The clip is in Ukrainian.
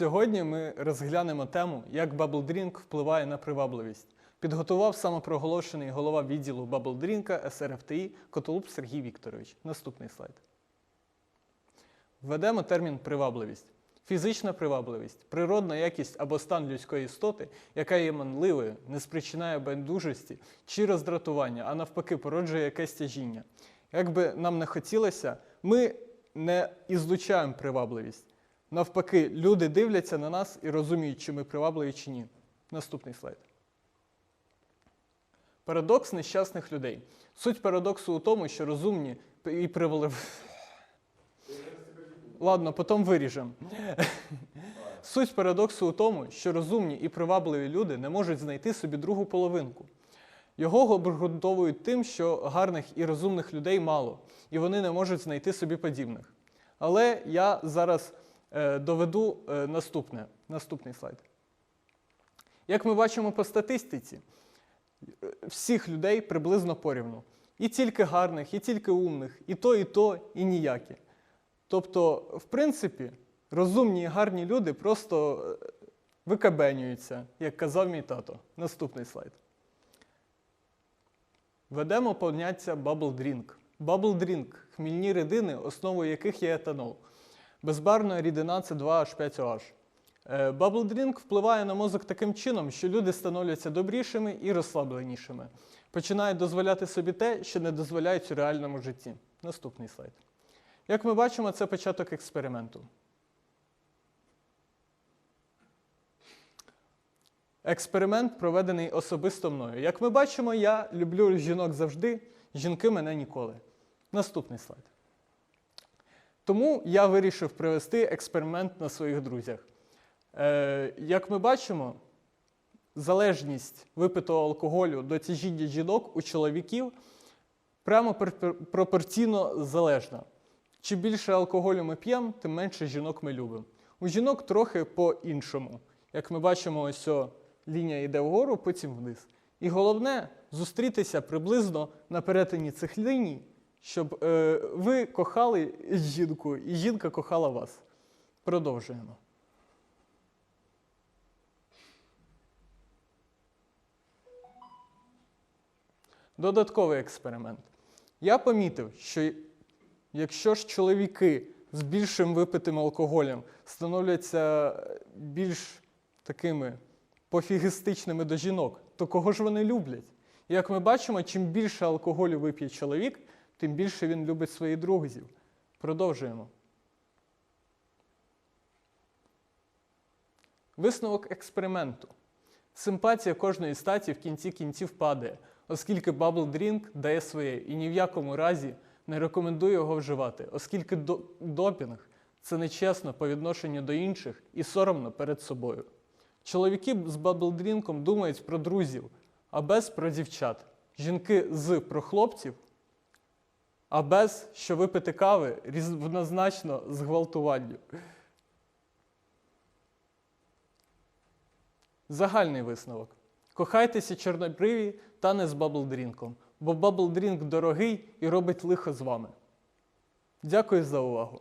Сьогодні ми розглянемо тему, як Bubble Drink впливає на привабливість. Підготував самопроголошений голова відділу Bubble Drink СРФТІ Котолуб Сергій Вікторович. Наступний слайд. Введемо термін привабливість. Фізична привабливість природна якість або стан людської істоти, яка є манливою, не спричинає байдужості чи роздратування, а навпаки, породжує якесь тяжіння. Як би нам не хотілося, ми не ізлучаємо привабливість. Навпаки, люди дивляться на нас і розуміють, чи ми привабливі чи ні. Наступний слайд. Парадокс нещасних людей. Суть парадоксу у тому, що розумні і привабливі. Ладно, потім виріжемо. Суть парадоксу у тому, що розумні і привабливі люди не можуть знайти собі другу половинку. Його обґрунтовують тим, що гарних і розумних людей мало, і вони не можуть знайти собі подібних. Але я зараз доведу е, наступне. Наступний слайд. Як ми бачимо по статистиці, е, всіх людей приблизно порівну. І тільки гарних, і тільки умних, і то, і то, і ніякі. Тобто, в принципі, розумні і гарні люди просто е, викабенюються, як казав мій тато. Наступний слайд. Ведемо поняття Bubble Drink. Bubble Drink – хмільні рідини, основою яких є етанол. Безбарна рідина це 2H5OH. Е, Bubble впливає на мозок таким чином, що люди становляться добрішими і розслабленішими. Починають дозволяти собі те, що не дозволяють у реальному житті. Наступний слайд. Як ми бачимо, це початок експерименту. Експеримент проведений особисто мною. Як ми бачимо, я люблю жінок завжди, жінки мене ніколи. Наступний слайд. Тому я вирішив провести експеримент на своїх друзях. Е, як ми бачимо, залежність випитого алкоголю до тяжіння жінок у чоловіків прямо пропорційно залежна. Чим більше алкоголю ми п'ємо, тим менше жінок ми любимо. У жінок трохи по-іншому. Як ми бачимо, ось о, лінія йде вгору, потім вниз. І головне зустрітися приблизно на перетині цих ліній, щоб е, ви кохали жінку, і жінка кохала вас. Продовжуємо. Додатковий експеримент. Я помітив, що якщо ж чоловіки з більшим випитим алкоголем становляться більш такими пофігістичними до жінок, то кого ж вони люблять? Як ми бачимо, чим більше алкоголю вип'є чоловік, тим більше він любить своїх друзів. Продовжуємо. Висновок експерименту. Симпатія кожної статі в кінці кінців падає, оскільки Bubble Drink дає своє і ні в якому разі не рекомендую його вживати, оскільки допінг це нечесно по відношенню до інших і соромно перед собою. Чоловіки з Drink думають про друзів, а без про дівчат. Жінки з про хлопців, а без що випити кави рівнозначно зґвалтуванню. Загальний висновок. Кохайтеся чорнобриві та не з баблдрінком, бо баблдрінк дорогий і робить лихо з вами. Дякую за увагу.